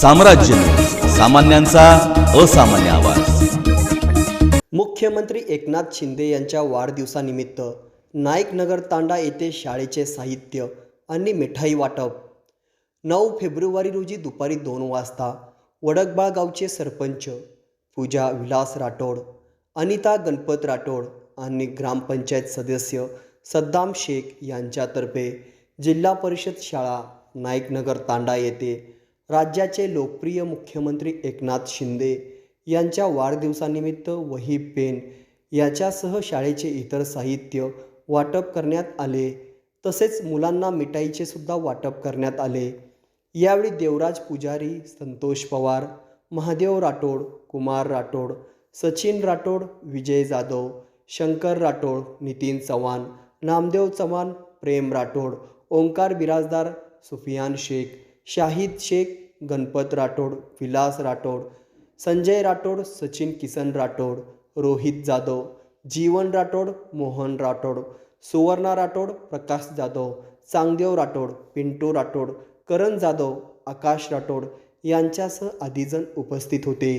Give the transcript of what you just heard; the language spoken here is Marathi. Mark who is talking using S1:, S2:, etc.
S1: साम्राज्य सामान्यांचा असामान्य आवाज.
S2: मुख्यमंत्री एकनाथ शिंदे यांच्या वाढदिवसानिमित्त नाईकनगर तांडा येथे शाळेचे साहित्य आणि मिठाई वाटप. नऊ फेब्रुवारी रोजी दुपारी दोन वाजता वडकबाळ गावचे सरपंच पूजा विलास राठोड अनिता गणपत राठोड आणि ग्रामपंचायत सदस्य सद्दाम शेख यांच्यातर्फे जिल्हा परिषद शाळा नाईकनगर तांडा येथे राज्याचे लोकप्रिय मुख्यमंत्री एकनाथ शिंदे यांच्या वाढदिवसानिमित्त वही पेन याच्यासह शाळेचे इतर साहित्य वाटप करण्यात आले. तसेच मुलांना मिठाईचे सुद्धा वाटप करण्यात आले. यावेळी देवराज पुजारी संतोष पवार महादेव राठोड कुमार राठोड सचिन राठोड विजय जाधव शंकर राठोड नितीन चव्हाण नामदेव चव्हाण प्रेम राठोड ओंकार बिराजदार सुफियान शेख शाहिद शेख गणपत राठोड विलास राठोड संजय राठोड सचिन किसन राठोड रोहित जाधव जीवन राठोड मोहन राठोड सुवर्णा राठोड प्रकाश जाधव चांगदेव राठोड पिंटू राठोड करण जाधव आकाश राठोड यांच्यासह आधीजण उपस्थित होते.